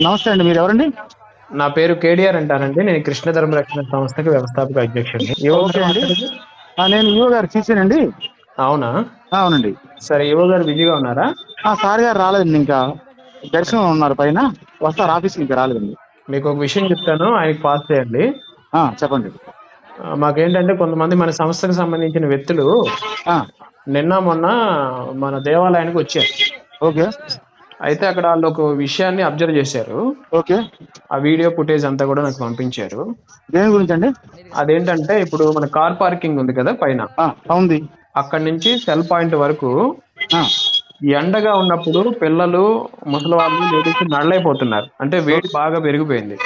నమస్తే అండి మీరు ఎవరండి నా పేరు కేడిఆర్ అంటారండి నేను కృష్ణ ధర్మ రక్షణ సంస్థకి వ్యవస్థాపక అధ్యక్షుడిని? ఆ, నేను యువ గారు తీసానండి అవునా? అవునండి. సరే యువ గారు బిజీగా ఉన్నారా? ఆ సార్ గారు రాలేదండి ఇంకా. దర్శనం ఉన్నారు పైన. వస్తారు ఆఫీస్కి ఇంకా రాలేదండి. మీకు ఒక విషయం చెప్తాను ఆయనకి పాస్ చేయండి. చెప్పండి. మాకేంటంటే కొంతమంది మన సంస్థకు సంబంధించిన వ్యక్తులు నిన్న మొన్న మన దేవాలయానికి వచ్చారు. ఓకే. అయితే అక్కడ వాళ్ళు ఒక విషయాన్ని అబ్జర్వ్ చేశారు. ఓకే. ఆ వీడియో ఫుటేజ్ అంతా కూడా నాకు పంపించారు. దేని గురించి అండి అదేంటంటే ఇప్పుడు మన కార్ పార్కింగ్ ఉంది కదా పైన. ఆ, ఉంది అక్కడి నుంచి సెల్ పాయింట్ వరకు ఆ, ఎండగా ఉన్నప్పుడు పిల్లలు ముసలి వాళ్ళు లేడీస్ నడలేకపోతున్నారు. అంటే వేడి బాగా పెరిగిపోయింది.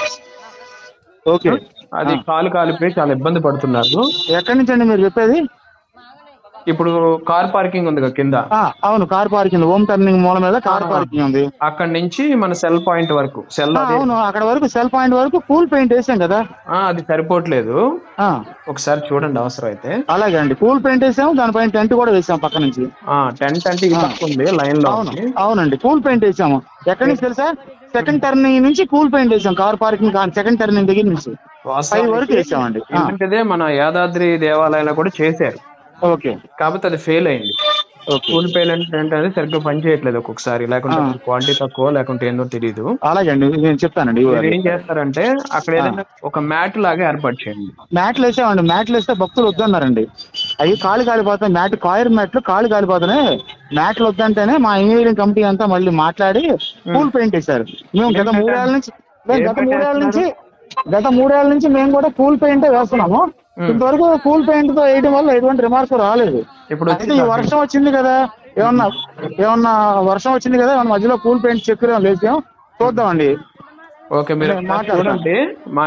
ఓకే. అది కాలు కాలిపోయి చాలా ఇబ్బంది పడుతున్నారు. ఎక్కడి నుంచి అండి మీరు చెప్పేది? ఇప్పుడు కార్ పార్కింగ్ ఉంది కదా కింద? ఆ, అవును కార్ పార్కింగ్ హోమ్ టర్నింగ్ మూల మీద కార్ పార్కింగ్ ఉంది. అక్కడి నుంచి మన సెల్ పాయింట్ వరకు. సెల్ ఆ, అది. అవును అక్కడ వరకు సెల్ పాయింట్ వరకు కూల్ పెయింట్ వేసాం కదా. ఆ, అది సరిపోవట్లేదు. ఆ, ఒకసారి చూడండి అవసరం అయితే అలాగే అండి. కూల్ పెయింట్ వేసాము దానిపైన టెంట్ కూడా వేసాం పక్క నుంచి. టెంట్ అంటే పక్క ఉంది లైన్లో అవును ఉంది. అవునండి. కూల్ పెయింట్ వేసాము. ఎక్కడి నుంచి తెలుసా? సెకండ్ టర్నింగ్ నుంచి కూల్ పెయింట్ వేసాం కార్ పార్కింగ్ సెకండ్ టర్నింగ్ దగ్గర నుంచి. పై వరకు వేసామండి. ఆ, ఏంటంటే మన యాదాద్రి దేవాలయంలో కూడా చేశారు. ఓకే. కాకపోతే అది ఫెయిల్ అయింది. కూల్ పేమెంట్ అంటే అది సరిగ్గా పని చేయట్లేదు ఒక్కొక్కసారి. లేకుంటే క్వాలిటీ తక్కువ లేకుంటే ఏందో తెలియదు అలాగే అండి నేను చెప్తానండి ఏం చేస్తారంటే అక్కడ ఏదైనా ఒక మ్యాట్ లాగా ఏర్పాటు చేయండి. మ్యాట్లు వేసామండి. మ్యాట్లు వేస్తే భక్తులు వద్దన్నారండి. అవి కాలు కాలిపోతాయి. మ్యాట్ కాయర్ మ్యాట్లు కాలు కాలిపోతున్నాయి. మ్యాట్లు వద్దంటేనే మా ఇంజనీరింగ్ కమిటీ అంతా మళ్ళీ మాట్లాడి కూల్ పెయింట్ వేశారు. మేము గత మూడేళ్ళ నుంచి గత మూడేళ్ళ నుంచి గత మూడేళ్ళ నుంచి మేము కూడా కూల్ పెయింట్ వేస్తున్నాము. ఇంతవరకు కూల్ పెయింట్తో వేయడం వల్ల ఎటువంటి రిమార్క్స్ రాలేదు. ఇప్పుడు అయితే ఈ వర్షం వచ్చింది కదా ఏమన్నా ఏమన్నా వర్షం వచ్చింది కదా ఏమన్నా మధ్యలో కూల్ పెయింట్ చెక్కులు లేచాం చూద్దామండి. ఓకే మీరు. చూడండి మా